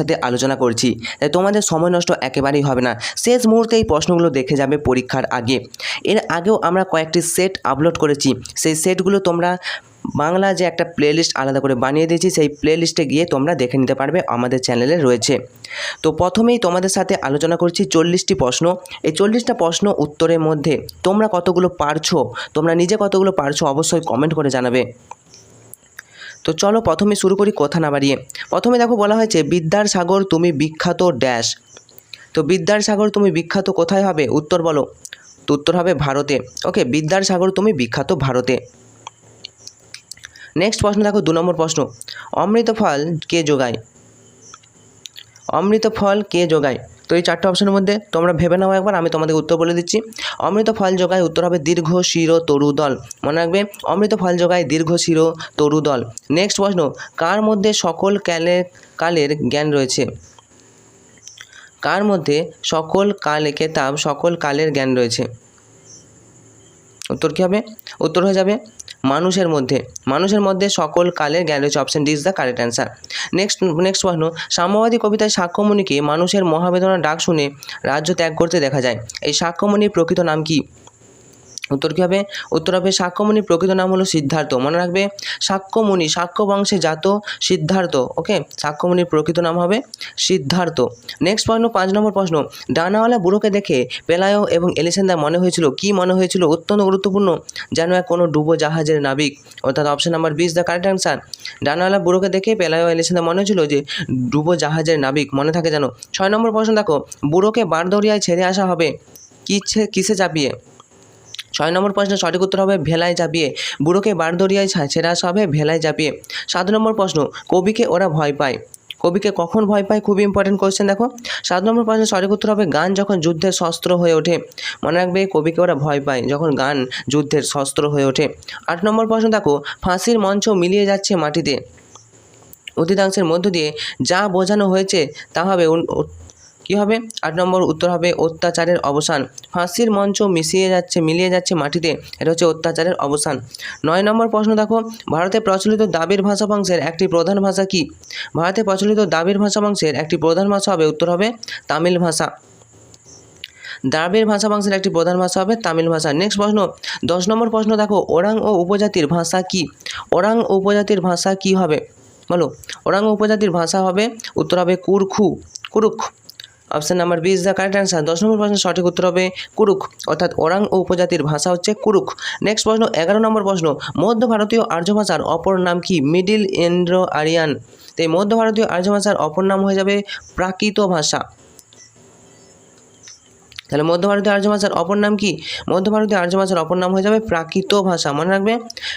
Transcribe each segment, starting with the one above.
সাথে আলোচনা করছি। তাই তোমাদের সময় নষ্ট একেবারেই হবে না। শেষ মুহূর্তে এই প্রশ্নগুলো দেখে যাবে পরীক্ষার আগে। এর আগেও আমরা কয়েকটি সেট আপলোড করেছি। সেই সেটগুলো তোমরা বাংলা যে একটা প্লেলিস্ট আলাদা করে বানিয়ে দিয়েছি, সেই প্লেলিস্টে গিয়ে তোমরা দেখে নিতে পারবে আমাদের চ্যানেলে রয়েছে। তো প্রথমেই তোমাদের সাথে আলোচনা করছি চল্লিশটি প্রশ্ন। এই চল্লিশটা প্রশ্ন উত্তরের মধ্যে তোমরা কতগুলো পারছ, তোমরা নিজে কতগুলো পারছ অবশ্যই কমেন্ট করে জানাবে। তো চলো প্রথমে শুরু করি কথা না বাড়িয়ে। প্রথমে দেখো বলা হয়েছে, বিদ্যার সাগর তুমি বিখ্যাত ড্যাশ। তো বিদ্যার সাগর তুমি বিখ্যাত কোথায় হবে? উত্তর বলো। তো উত্তর হবে ভারতে। ওকে, বিদ্যার সাগর তুমি বিখ্যাত ভারতে। নেক্সট প্রশ্ন দেখো, দু নম্বর প্রশ্ন। অমৃত ফল কে যোগায় অমৃত ফল কে যোগায় তো এই চারটে অপশনের মধ্যে তোমরা ভেবে নাও একবার, আমি তোমাদের উত্তর বলে দিচ্ছি। অমৃত ফল যোগায় উত্তর হবে দীর্ঘ শির তরুদল মনে রাখবে, অমৃত ফল যোগায় দীর্ঘ শির তরুদল নেক্সট প্রশ্ন, কার মধ্যে সকল কালে, কালের জ্ঞান রয়েছে? কার মধ্যে সকল কালে কেতাব সকল কালের জ্ঞান রয়েছে? উত্তর কী হবে? উত্তর হয়ে যাবে মানুষের মধ্যে। মানুষের মধ্যে সকল কালের জ্ঞান রয়েছে। Option D is the correct answer next next প্রশ্ন। সাম্যবাদী কবিতায় সাক্ষ্যমণিকে মানুষের মহাবেদনার ডাক শুনে রাজ্য ত্যাগ করতে দেখা যায়। এই সাক্ষ্যমণির প্রকৃত নাম কি? উত্তর কী হবে? উত্তর হবে সাক্ষ্যমণির প্রকৃত নাম হলো সিদ্ধার্থ। মনে রাখবে, সাক্ষ্যমণি সাক্ষ্য বংশে জাত সিদ্ধার্থ ওকে সাক্ষ্যমণির প্রকৃত নাম হবে সিদ্ধার্থ। নেক্সট প্রশ্ন, পাঁচ নম্বর প্রশ্ন। ডানাওয়ালা বুড়োকে দেখে পেলায়ো এবং এলিসেন্দার মনে হয়েছিল, কি মনে হয়েছিল? অত্যন্ত গুরুত্বপূর্ণ। যেন এক কোনো ডুবো জাহাজের নাবিক। অর্থাৎ option number B is the correct answer ডানাওয়ালা বুড়োকে দেখে পেলায়ো এলিসেন্দার মনে হয়েছিল যে ডুবো জাহাজের নাবিক। মনে থাকে যেন। ছয় নম্বর প্রশ্ন দেখো, বুড়োকে বারদরিয়ায় ছেড়ে আসা হবে। কিছে কিসে চাপিয়ে? ছয় নম্বর প্রশ্নের সঠিক উত্তর হবে ভেলায় চাপিয়ে বুড়োকে বারদরিয়ায় ছা- ছেড়ে হবে ভেলায় চাপিয়ে সাত নম্বর প্রশ্ন, কবিকে ওরা ভয় পায়। কবিকে কখন ভয় পায়? খুব ইম্পর্টেন্ট কোয়েশ্চেন দেখো। সাত নম্বর প্রশ্নের সঠিক উত্তর হবে গান যখন যুদ্ধের শস্ত্র হয়ে ওঠে। মনে রাখবে কবিকে ওরা ভয় পায় যখন গান যুদ্ধের শস্ত্র হয়ে ওঠে। আট নম্বর প্রশ্ন, দেখো, ফাঁসির মঞ্চ মিলিয়ে যাচ্ছে মাটিতে। অধিকাংশের মধ্য দিয়ে যা বোঝানো হয়েছে তা হবে কী হবে? আট নম্বর উত্তর হবে অত্যাচারের অবসান। ফাঁসির মঞ্চ মিশিয়ে যাচ্ছে, মিলিয়ে যাচ্ছে মাটিতে। এটা হচ্ছে অত্যাচারের অবসান। নয় নম্বর প্রশ্ন দেখো, ভারতে প্রচলিত দাবির ভাষা বংশের একটি প্রধান ভাষা কি? ভারতে প্রচলিত দাবির ভাষা বংশের একটি প্রধান ভাষা হবে, উত্তর হবে তামিল ভাষা। দ্রাবিড় ভাষা বংশের একটি প্রধান ভাষা হবে তামিল ভাষা। নেক্সট প্রশ্ন, দশ নম্বর প্রশ্ন দেখো, ওরাং ও উপজাতির ভাষা কি? ওরাং উপজাতির ভাষা কি হবে? বলো, ওরাং উপজাতির ভাষা হবে, উত্তর হবে কুরখু, Kurukh. Option number B is the correct answer দশ নম্বর প্রশ্নের সঠিক উত্তর হবে কুরুক অর্থাৎ ওরাং ও উপজাতির ভাষা হচ্ছে কুরুক নেক্সট প্রশ্ন, এগারো নম্বর প্রশ্ন, মধ্য ভারতীয় আর্য ভাষার অপর নাম কি? Middle Indo Aryan. তাই মধ্য ভারতীয় আর্য ভাষার অপর নাম হয়ে যাবে প্রাকৃত ভাষা। তাহলে মধ্য ভারতীয় আর্য ভাষার অপর নাম কি? মধ্য ভারতীয় আর্য ভাষার অপর নাম হয়ে যাবে প্রাকৃত ভাষা। মনে রাখবে?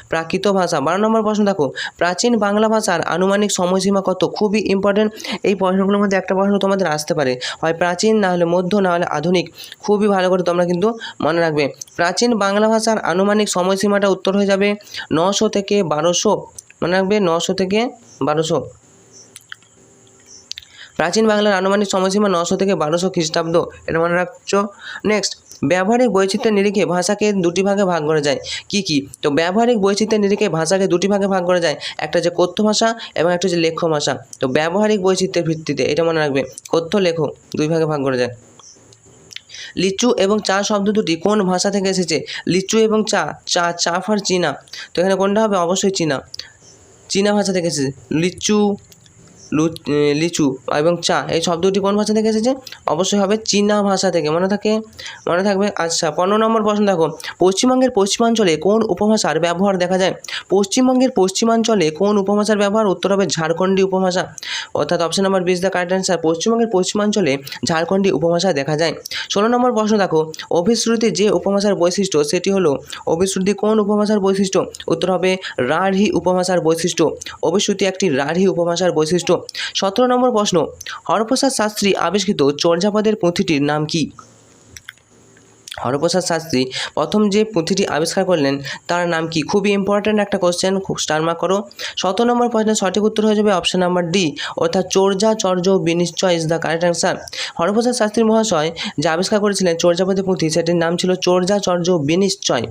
প্রাকৃত ভাষা। বারো নম্বর প্রশ্ন দেখো। প্রাচীন বাংলা ভাষার আনুমানিক সময়সীমা কত? খুবই ইম্পর্টেন্ট এই প্রশ্নগুলোর মধ্যে একটা প্রশ্ন তোমাদের আসতে পারে। হয় প্রাচীন, না হলে মধ্য, না হলে আধুনিক। খুবই ভালো করে তোমরা কিন্তু মনে রাখবে। প্রাচীন বাংলা ভাষার আনুমানিক সময়সীমাটা উত্তর হয়ে যাবে নশো থেকে বারোশো। মনে রাখবে? নশো থেকে বারোশো। প্রাচীন বাংলার আনুমানিক সময়সীমা নশো থেকে বারোশো খ্রিস্টাব্দ। এটা মনে রাখছো? নেক্সট ব্যবহারিক বৈচিত্র্যের নিরিখে ভাষাকে দুটি ভাগে ভাগ করা যায়। কি কি? তো ব্যবহারিক বৈচিত্র্যের নিরিখে ভাষাকে দুটি ভাগে ভাগ করা যায়। একটা যে কথ্য ভাষা এবং একটা যে লেখ্য ভাষা। তো ব্যবহারিক বৈচিত্র্যের ভিত্তিতে এটা মনে রাখবে, কথ্য লেখো দুই ভাগে ভাগ করা যায়। লিচু এবং চা শব্দ দুটি কোন ভাষা থেকে এসেছে? লিচু এবং চা চা, চাফ আর চীনা। তো এখানে কোনটা হবে? অবশ্যই চীনা। চীনা ভাষা থেকে এসেছে। লিচু লু- লিচু এবং চা, এই শব্দটি কোন ভাষা থেকে এসেছে? অবশ্যই হবে চীনা ভাষা থেকে, মনে থাকে, মনে থাকবে? আচ্ছা পনেরো নম্বর প্রশ্ন দেখো। পশ্চিমবঙ্গের পশ্চিমাঞ্চলে কোন উপভাষার ব্যবহার দেখা যায়? পশ্চিমবঙ্গের পশ্চিমাঞ্চলে কোন উপভাষার ব্যবহার? উত্তর হবে ঝাড়খণ্ডী উপভাষা। অর্থাৎ option number B is the correct answer পশ্চিমবঙ্গের পশ্চিমাঞ্চলে ঝাড়খণ্ডী উপভাষা দেখা যায়। ষোলো নম্বর প্রশ্ন দেখো। অভিশ্রুতি যে উপভাষার বৈশিষ্ট্য, সেটি হলো অভিশ্রুতি কোন উপভাষার বৈশিষ্ট্য? উত্তর হবে রাঢ়ী উপভাষার বৈশিষ্ট্য। অভিশ্রুতি একটি রাঢ়ী উপভাষার বৈশিষ্ট্য। সতেরো নম্বর প্রশ্ন হরপ্রসাদ শাস্ত্রী আবিষ্কৃত চর্যাপদের পুঁথিটির নাম কি? হরপ্রসাদ শাস্ত্রী প্রথম যে পুঁথিটি আবিষ্কার করলেন, তার নাম কি? খুবই ইম্পর্ট্যান্ট একটা কোশ্চেন খুব স্টার মার্ক করো। শত নম্বর প্রশ্নের সঠিক উত্তর হয়ে যাবে অপশন নাম্বার ডি অর্থাৎ চর্যা চর্য, বিনিশ্চয় is the correct answer Haraprasad Shastri মহাশয় যে আবিষ্কার করেছিলেন চর্যাপতি পুঁথি, সেটির নাম ছিল চর্যা চর্য, বিনিশ্চয়।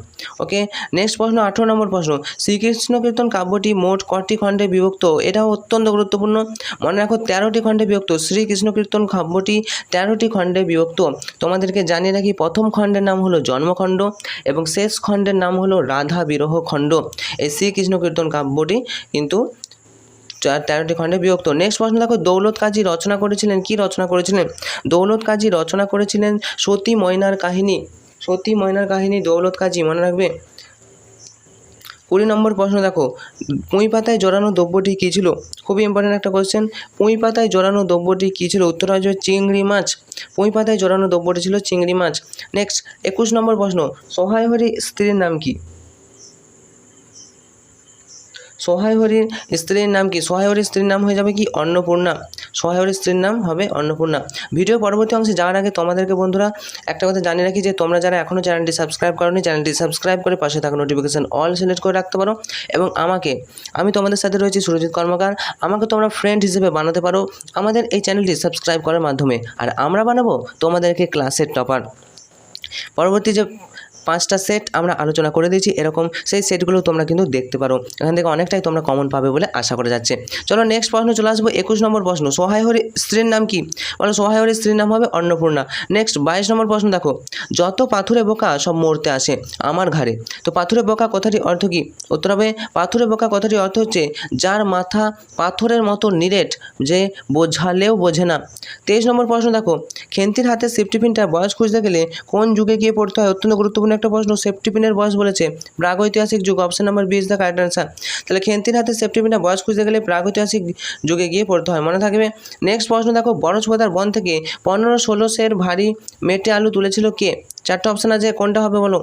ওকে নেক্সট প্রশ্ন, আঠেরো নম্বর প্রশ্ন। শ্রীকৃষ্ণ কীর্তন কাব্যটি মোট কটি খণ্ডে বিভক্ত? এটাও অত্যন্ত গুরুত্বপূর্ণ। মনে রাখো, তেরোটি খণ্ডে বিভক্ত। শ্রীকৃষ্ণ কীর্তন কাব্যটি তেরোটি খণ্ডে বিভক্ত। তোমাদেরকে জানিয়ে রাখি, প্রথম খণ্ডের নাম হলো জন্মখণ্ড এবং শেষ খণ্ডের নাম হলো রাধা বিরহ খণ্ড। এই শ্রীকৃষ্ণ কীর্তন কাব্যটি কিন্তু তেরোটি খণ্ডে বিভক্ত। নেক্সট প্রশ্ন দেখো, দৌলত কাজী রচনা করেছিলেন, কি রচনা করেছিলেন? দৌলত কাজী রচনা করেছিলেন সতী ময়নার কাহিনী। সতী ময়নার কাহিনী দৌলত কাজী মনে রাখবে? কুড়ি নম্বর প্রশ্ন, দেখো পুঁই পাতায় জড়ানো দ্রব্যটি কী ছিল? খুবই ইম্পর্টেন্ট একটা কোয়েশ্চেন পুঁই পাতায় জড়ানো দ্রব্যটি কী ছিল? উত্তর আসবে চিংড়ি মাছ। পুঁই পাতায় জড়ানো দ্রব্যটি ছিল চিংড়ি মাছ। নেক্সট একুশ নম্বর প্রশ্ন সহায় হরি স্ত্রীর নাম কি? সহায় হরির স্ত্রীর নাম কি? সহায় হরির স্ত্রীর নাম হয়ে যাবে কি? অন্নপূর্ণা। সহায় হরির স্ত্রীর নাম হবে অন্নপূর্ণা। ভিডিও পরবর্তী অংশে যাওয়ার আগে তোমাদেরকে বন্ধুরা একটা কথা জানিয়ে রাখি যে, তোমরা যারা এখনও চ্যানেলটি সাবস্ক্রাইব করোনি, চ্যানেলটি সাবস্ক্রাইব করে পাশে থাকা নোটিফিকেশান অল সিলেক্ট করে রাখতে পারো। এবং আমাকে, আমি তোমাদের সাথে রয়েছি সুরজিৎ কর্মকার। আমাকে তোমরা ফ্রেন্ড হিসেবে বানাতে পারো আমাদের এই চ্যানেলটি সাবস্ক্রাইব করার মাধ্যমে। আর আমরা বানাবো তোমাদেরকে ক্লাসের টপার পরবর্তী যে পাঁচটা সেট আমরা আলোচনা করে দিয়েছি, এরকম সেই সেটগুলো তোমরা কিন্তু দেখতে পারো। এখান থেকে অনেকটাই তোমরা কমন পাবে বলে আশা করা যাচ্ছে। চলো নেক্সট প্রশ্ন চলে আসব, একুশ নম্বর প্রশ্ন সহায় হরি স্ত্রীর নাম কি? বলো সহায় হরি স্ত্রীর নাম হবে অন্নপূর্ণা। নেক্সট বাইশ নম্বর প্রশ্ন দেখো, যত পাথুরে বোকা সব মরতে আসে আমার ঘাড়ে। তো পাথুরে বোকা কথাটি অর্থ কি? উত্তর হবে, পাথুরে বোকা কথাটির অর্থ হচ্ছে যার মাথা পাথরের মতো নিরেট যে বোঝালেও বোঝে না। তেইশ নম্বর প্রশ্ন দেখো, খেন্তির হাতে সেফটি পিনটার বয়স খুঁজতে গেলে কোন যুগে গিয়ে পড়তে হয়? অত্যন্ত গুরুত্বপূর্ণ একটা প্রশ্ন সেফটি পিনের বয়স বলেছে। প্রাগৈতিহাসিক যুগ option number B is the correct answer তাহলে খেন্তির হাতে সেফটি পিনটার বয়স খুঁজতে গেলে প্রাগৈতিহাসিক যুগে গিয়ে পড়তে হয়, মনে থাকবে। নেক্সট প্রশ্ন দেখো বরজপদার বন থেকে পনেরো ষোলো সের ভারী মেটে আলু তুলেছিল কে? চারটে অপশন আছে, কোনটা হবে বলো?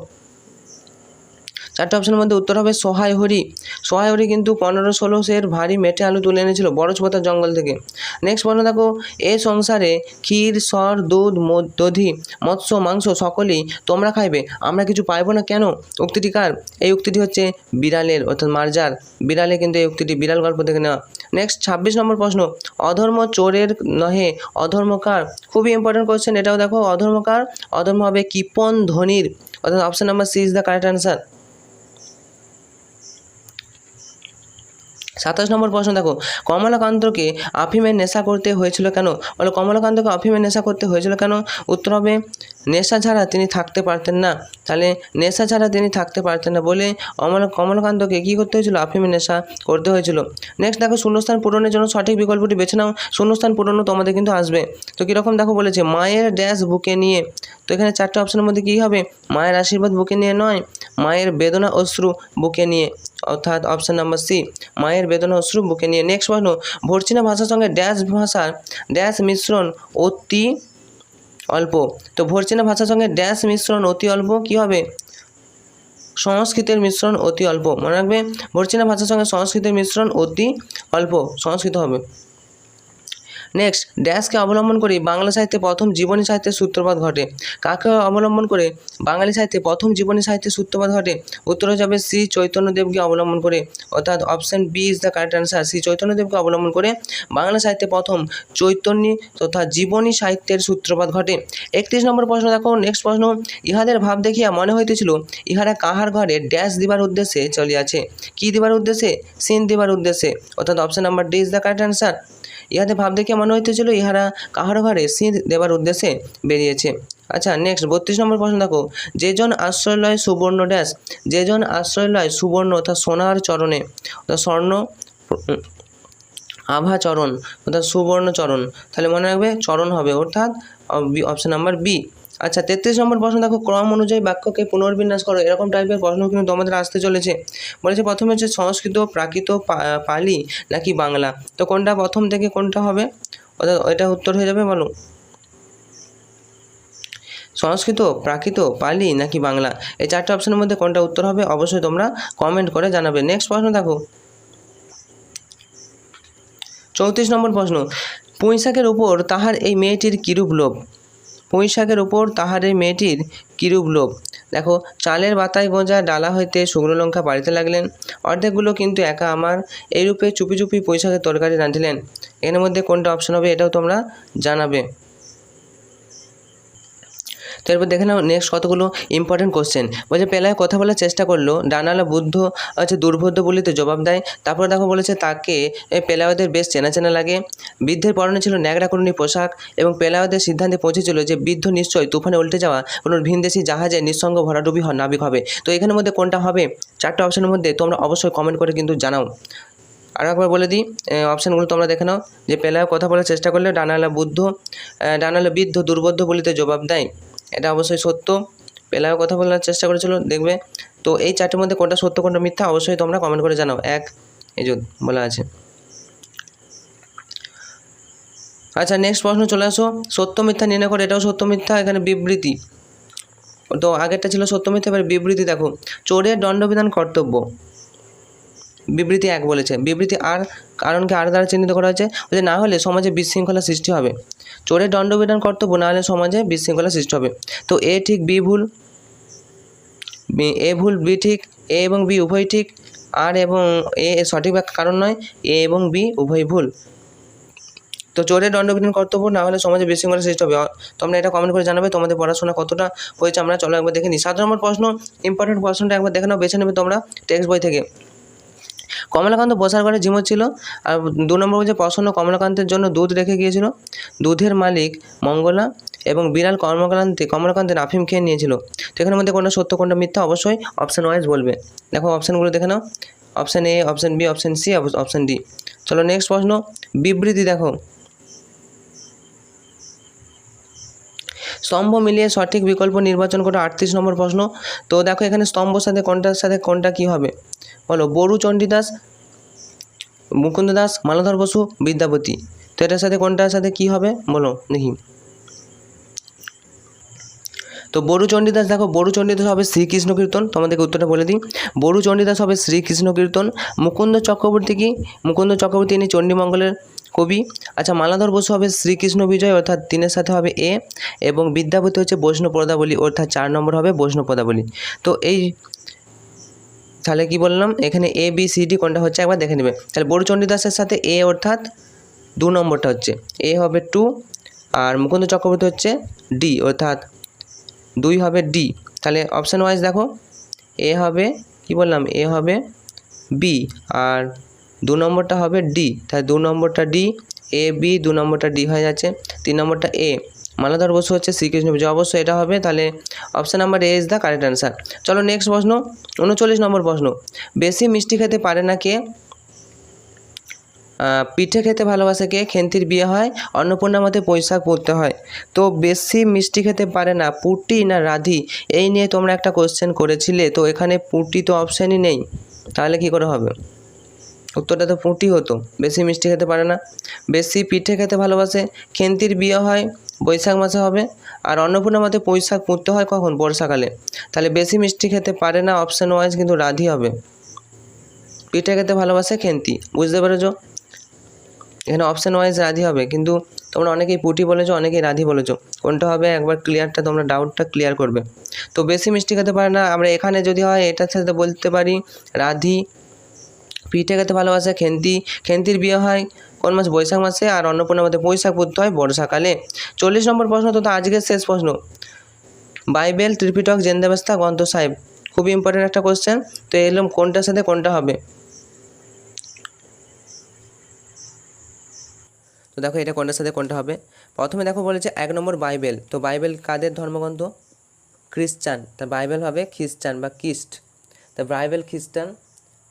চারটে অপশনের মধ্যে উত্তর হবে সহায় হরি সহায় হরি কিন্তু পনেরো ষোলো সের ভারী মেটে আলু তুলে এনেছিল বরজপতার জঙ্গল থেকে। নেক্সট প্রশ্ন দেখো, এ সংসারে ক্ষীর, সর, দুধ দধি, মৎস্য, মাংস সকলেই তোমরা খাইবে, আমরা কিছু পাইবো না কেন? উক্তিটি কার? এই উক্তিটি হচ্ছে বিড়ালের, অর্থাৎ মার্জার। বিড়ালে কিন্তু এই উক্তিটি বিড়াল গল্প থেকে নেওয়া। নেক্সট ছাব্বিশ নম্বর প্রশ্ন, অধর্ম চোরের নহে অধর্মকার খুবই ইম্পর্টেন্ট কোয়েশ্চেন এটাও দেখো অধর্মকার অধর্ম হবে কিপন ধনির। অর্থাৎ option number C is the correct answer সাতাশ নম্বর প্রশ্ন দেখো, কমলাকান্তকে আফিমের নেশা করতে হয়েছিল কেন? বলো, কমলাকান্তকে আফিমের নেশা করতে হয়েছিল কেন? উত্তর হবে, নেশা ছাড়া তিনি থাকতে পারতেন না। তাহলে নেশা ছাড়া তিনি থাকতে পারতেন না বলে অমল, কমলাকান্তকে কী করতে হয়েছিল? আফিমের নেশা করতে হয়েছিল। নেক্সট দেখো, শূন্যস্থান পূরণের জন্য সঠিক বিকল্পটি বেছে নাও। শূন্যস্থান পূরণও তোমাদের কিন্তু আসবে। তো কীরকম দেখো বলেছে, মায়ের ড্যাশ বুকে নিয়ে। তো এখানে চারটে অপশনের মধ্যে কী হবে? মায়ের আশীর্বাদ বুকে নিয়ে নয়, মায়ের বেদনা অশ্রু বুকে নিয়ে। অর্থাৎ অপশান নাম্বার সি মায়ের বেদনা অশ্রু বুকে নিয়ে নেক্সট প্রশ্ন ভর্চিনা ভাষার সঙ্গে ড্যাশ ভাষার ড্যাশ মিশ্রণ অতি অল্প। তো ভর্চিনা ভাষার সঙ্গে ড্যাশ মিশ্রণ অতি অল্প কী হবে? সংস্কৃতের মিশ্রণ অতি অল্প। মনে রাখবে ভর্চিনা ভাষার সঙ্গে সংস্কৃতের মিশ্রণ অতি অল্প, সংস্কৃত হবে। নেক্সট ড্যাশকে অবলম্বন করে বাংলা সাহিত্যে প্রথম জীবনী সাহিত্যের সূত্রপাত ঘটে। কাকে অবলম্বন করে? বাঙালি সাহিত্যে প্রথম জীবনী সাহিত্যের সূত্রপাত ঘটে। উত্তর যাবে শ্রী চৈতন্যদেবকে অবলম্বন করে। অর্থাৎ option B is the correct answer Shri চৈতন্যদেবকে অবলম্বন করে বাংলা সাহিত্যে প্রথম চৈতন্য তথা জীবনী সাহিত্যের সূত্রপাত ঘটে। একত্রিশ নম্বর প্রশ্ন দেখো। নেক্সট প্রশ্ন, ইহাদের ভাব দেখিয়া মনে হইতেছিল ইহারা কাহার ঘরে ড্যাশ দিবার উদ্দেশ্যে চলিয়াছে? কি দিবার উদ্দেশ্যে? সিন দিবার উদ্দেশ্যে। অর্থাৎ option number D is the correct answer ইহাতে ভাব দেখে মনে হইতেছিল ইহারা কাহার ঘরে সিঁধ দেবার উদ্দেশ্যে বেরিয়েছে। আচ্ছা নেক্সট বত্রিশ নম্বর প্রশ্ন দেখো। যেজন আশ্রয় লয় সুবর্ণ ড্যাশ, যেজন আশ্রয় লয় সুবর্ণ অর্থাৎ সোনার চরণে, অর্থাৎ স্বর্ণ আভাচরণ আভা চরণ, অর্থাৎ সুবর্ণ চরণ, তাহলে মনে রাখবে চরণ হবে, অর্থাৎ অপশন নাম্বার বি আচ্ছা তেত্রিশ নম্বর প্রশ্ন দেখো, ক্রম অনুযায়ী বাক্যকে পুনর্বিন্যাস করো, এরকম টাইপের প্রশ্ন কিন্তু তোমাদের আসতে চলেছে। বলেছে, প্রথমে হচ্ছে সংস্কৃত প্রাকৃত পালি নাকি বাংলা? তো কোনটা প্রথম থেকে কোনটা হবে? অর্থাৎ এটা উত্তর হয়ে যাবে, বলো। সংস্কৃত, প্রাকৃত, পালি নাকি বাংলা? এই চারটে অপশনের মধ্যে কোনটা উত্তর হবে, অবশ্যই তোমরা কমেন্ট করে জানাবে। নেক্সট প্রশ্ন দেখো। চৌত্রিশ নম্বর প্রশ্ন, পুঁইশাকের উপর তাহার এই মেয়েটির কিরূপ লোভ? পুঁইশাকের উপর তাহার এই মেয়েটির কিরূপ লোভ? দেখো, চালের বাতায় গোঁজা ডালা হইতে শুকনো লঙ্কা বাড়িতে লাগলেন। অর্ধেকগুলো কিন্তু একা আমার। এইরূপে চুপি চুপি পুঁইশাকের তরকারি রাঁধিলেন। এর মধ্যে কোনটা অপশন হবে এটাও তোমরা জানাবে। তো এরপর দেখে নাও নেক্সট কতগুলো ইম্পর্টেন্ট কোশ্চেন বলছে, পেলায় কথা বলার চেষ্টা করল, ডানালা বুদ্ধ হচ্ছে দুর্বোধ্য বলিতে জবাব দেয়। তারপর দেখো বলেছে, তাকে পেলাওয়াদের বেশ চেনা চেনা লাগে। বৃদ্ধের পরনে ছিল ন্যাকড়া করুণী পোশাক এবং পেলাওয়াদের সিদ্ধান্তে পৌঁছেছিল যে, বৃদ্ধ নিশ্চয়ই তুফানে উল্টে যাওয়া কোনো ভিনদেশি জাহাজে নিঃসঙ্গ ভরাডুবি নাবিক হবে। তো এখানের মধ্যে কোনটা হবে? চারটে অপশনের মধ্যে তোমরা অবশ্যই কমেন্ট করে কিন্তু জানাও। আর একবার বলে দিই অপশানগুলো তোমরা দেখে নাও। যে, পেলায় কথা বলার চেষ্টা করলে ডানালা বুদ্ধ ডানালা বৃদ্ধ দুর্বোধ্য বলিতে জবাব দেয়। এটা অবশ্যই সত্য। পেলায় কথা বলার চেষ্টা করেছিল, দেখবে। তো এই চারটির মধ্যে কোনটা সত্য, কোনটা মিথ্যা অবশ্যই তোমরা কমেন্ট করে জানাও। এক, এই যে বলা আছে। আচ্ছা নেক্সট প্রশ্ন চলে আসো। সত্য, মিথ্যা নির্ণয় করে, এটাও সত্য, মিথ্যা, এখানে বিবৃতি। তো আগেরটা ছিল সত্য, মিথ্যা, এবার বিবৃতি দেখো। চোরের দণ্ডবিধান কর্তব্য। বিবৃতি এক বলেছে। বিবৃতি আর কারণকে আর দ্বারা চিহ্নিত করা হয়েছে যে না হলে সমাজে বিশৃঙ্খলা সৃষ্টি হবে। চোরের দণ্ডবিধান কর্তব্য না হলে সমাজে বিশৃঙ্খলা সৃষ্টি হবে। তো এ ঠিক, বি ভুল এ ভুল, বি ঠিক, এ এবং বি উভয় ঠিক, আর এবং এ সঠিক কারণ নয়, এ এবং বি উভয় ভুল। তো চোরের দণ্ডবিধান কর্তব্য না হলে সমাজে বিশৃঙ্খলা সৃষ্টি হবে। তোমরা এটা কমেন্ট করে জানাবে, তোমাদের পড়াশোনা কতটা হয়েছে, আমরা চলো একবার দেখে নিই। সাত নম্বর প্রশ্ন ইম্পর্টেন্ট প্রশ্নটা একবার দেখে নাও, বেছে নেবে তোমরা টেক্সট বই থেকে। কমলাকান্ত বসার ঘরে ছিল আর দু নম্বর বলছে প্রসন্ন কমলাকান্তের জন্য দুধ রেখে গিয়েছিল। দুধের মালিক মঙ্গলা এবং বিড়াল কর্মকান্তে কমলাকান্তের আফিম খেয়ে নিয়েছিল। তো এখানের মধ্যে কোনটা সত্য, কোনটা মিথ্যা অবশ্যই অপশান ওয়াইজ বলবে। দেখো অপশানগুলো দেখে নাও। Option A option B option C option D চলো নেক্সট প্রশ্ন। বিবৃতি দেখো। স্তম্ভ মিলিয়ে সঠিক বিকল্প নির্বাচন করে আটত্রিশ নম্বর প্রশ্ন। তো দেখো এখানে স্তম্ভর সাথে কোনটার সাথে কোনটা কি হবে? বলো বরু চণ্ডীদাস, মুকুন্দ দাস, মালাধর বসু, বিদ্যাপতি। তো এটার সাথে কোনটার সাথে কি হবে? বলো দেখি। তো বড়ু চণ্ডীদাস, দেখো বড়ু চণ্ডীদাস হবে শ্রীকৃষ্ণ কীর্তন, তোমাদেরকে উত্তরটা বলে দিই। বড়ু চণ্ডীদাস হবে শ্রীকৃষ্ণ কীর্তন। মুকুন্দ চক্রবর্তী কি? মুকুন্দ চক্রবর্তী ইনি চণ্ডীমঙ্গলের কবি। আচ্ছা মালাধর বসু হবে শ্রীকৃষ্ণ বিজয়, অর্থাৎ তিনের সাথে হবে এ, এবং বিদ্যাপতি হচ্ছে বৈষ্ণব পদাবলী, অর্থাৎ চার নম্বর হবে বৈষ্ণব পদাবলী। তো এই তাহলে কি বললাম? এখানে এ বি সি ডি কোনটা হচ্ছে? একবার দেখে নেবে। তাহলে বড় চণ্ডীদাসের সাথে এ অর্থাৎ দু নম্বরটা হচ্ছে। এ হবে টু আর মুকুন্দ চক্রবর্তী হচ্ছে ডি অর্থাৎ দুই হবে ডি তাহলে অপশান ওয়াইজ দেখো এ হবে, কি বললাম? এ হবে বি আর দু নম্বরটা হবে ডি তাহলে দু নম্বরটা ডি এ বি দু নম্বরটা ডি হয়ে যাচ্ছে। তিন নম্বরটা এ মালাধর বসু হচ্ছে শ্রীকৃষ্ণ বিজয় অবশ্যই এটা হবে, তাহলে option number A is the correct answer চলো নেক্সট প্রশ্ন, উনচল্লিশ নম্বর প্রশ্ন। বেশি মিষ্টি খেতে পারে না কে? পিঠে খেতে ভালোবাসে কে? খেন্তির বিয়ে হয় অন্নপূর্ণা মতে পৈশাক পরতে হয়। তো বেশি মিষ্টি খেতে পারে না পুটি না রাধি? এই নিয়ে তোমরা একটা কোশ্চেন করেছিলে, তো এখানে পুটি তো অপশানই নেই। তাহলে কি করে হবে? উত্তরটা তো পুঁটি হতো, বেশি মিষ্টি খেতে পারে না। বেশি পিঠে খেতে ভালোবাসে, খেন্তির বিয়ে হয়, বৈশাখ মাসে হবে, আর অন্নপূর্ণা মাতে বৈশাখ পুঁততে হয় কখন? বর্ষাকালে। তাহলে বেশি মিষ্টি খেতে পারে না অপশান ওয়াইজ কিন্তু রাধি হবে। পিঠে খেতে ভালোবাসে খেন্তি, বুঝতে পেরেছ? এখানে অপশান ওয়াইজ রাধি হবে, কিন্তু তোমরা অনেকেই পুটি বলেছ, অনেকেই রাধি বলেছ। কোনটা হবে? একবার ক্লিয়ারটা তোমরা ডাউটটা ক্লিয়ার করবে। তো বেশি মিষ্টি খেতে পারে না, আমরা এখানে যদি হয়, এটার সাথে বলতে পারি রাধি। পিঠে খেতে ভালোবাসে, খেন্তি, খেন্তির বিয়ে হয় কোন মাস? বৈশাখ মাসে আর অন্নপূর্ণা মধ্যে বৈশাখ পড়তে হয় বর্ষাকালে। চল্লিশ নম্বর প্রশ্ন তো তো আজকের শেষ প্রশ্ন। বাইবেল, ত্রিপিটক জেন্দাবেস্তা গ্রন্থ সাহেব। খুবই ইম্পর্টেন্ট একটা কোশ্চেন তো এলাম কোনটার সাথে কোনটা হবে? তো দেখো এটা কোনটার সাথে কোনটা হবে? প্রথমে দেখো বলেছে এক নম্বর বাইবেল। তো বাইবেল কাদের ধর্মগ্রন্থ? খ্রিস্টান। তা বাইবেল হবে খ্রিস্টান বা কিস্ট তা বাইবেল খ্রিস্টান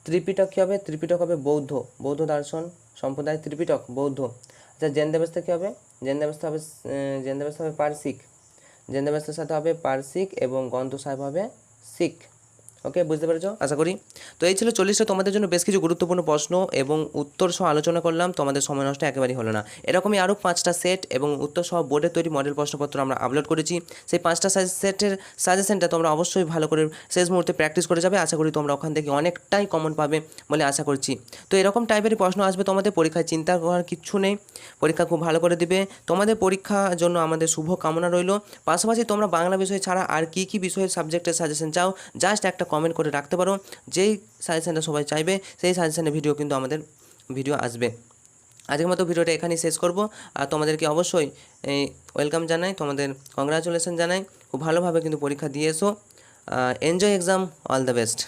ত্রিপিটক কী হবে? ত্রিপিটক হবে বৌদ্ধ। বৌদ্ধ দর্শন সম্প্রদায় ত্রিপিটক, বৌদ্ধ। আচ্ছা জেন দেবস্থা কী হবে? জেন ব্যবস্থা হবে জেন ব্যবস্থা হবে পার্সিক জেন ব্যবস্থার সাথে হবে পার্সিক এবং গন্ধ সাহেব হবে শিখ। ওকে বুঝতে পেরেছ? আশা করি। তো এই ছিল চল্লিশটা। তোমাদের জন্য বেশ কিছু গুরুত্বপূর্ণ প্রশ্ন এবং উত্তর সহ আলোচনা করলাম। তোমাদের সময় নষ্ট একেবারেই হলো না। এরকমই আরও পাঁচটা সেট এবং উত্তর সহ বোর্ডের তৈরি মডেল প্রশ্নপত্র আমরা আপলোড করেছি। সেই পাঁচটা সেটের সাজেশনটা তোমরা অবশ্যই ভালো করে শেষ মুহূর্তে প্র্যাকটিস করে যাবে। আশা করি তোমরা ওখান থেকে অনেকটাই কমন পাবে বলে আশা করছি। তো এরকম টাইপের প্রশ্ন আসবে তোমাদের, পরীক্ষায় চিন্তা করার কিচ্ছু নেই। পরীক্ষা খুব ভালো করে দিবে। তোমাদের পরীক্ষার জন্য আমাদের শুভ কামনা রইল। পাশাপাশি তোমরা বাংলা বিষয় ছাড়া আর কী কী বিষয়ের সাবজেক্টের সাজেশন চাও জাস্ট একটা কমেন্ট করে রাখতে পারো। যেই সাজেশানটা সবাই চাইবে, সেই সাজেশানের ভিডিও কিন্তু আমাদের ভিডিও আসবে। আজকের মতো ভিডিওটা এখানেই শেষ করব। আর তোমাদেরকে অবশ্যই ওয়েলকাম জানাই। তোমাদের কংগ্রাচুলেশন জানাই। খুব ভালোভাবে কিন্তু পরীক্ষা দিয়ে এসো। Enjoy exam all the best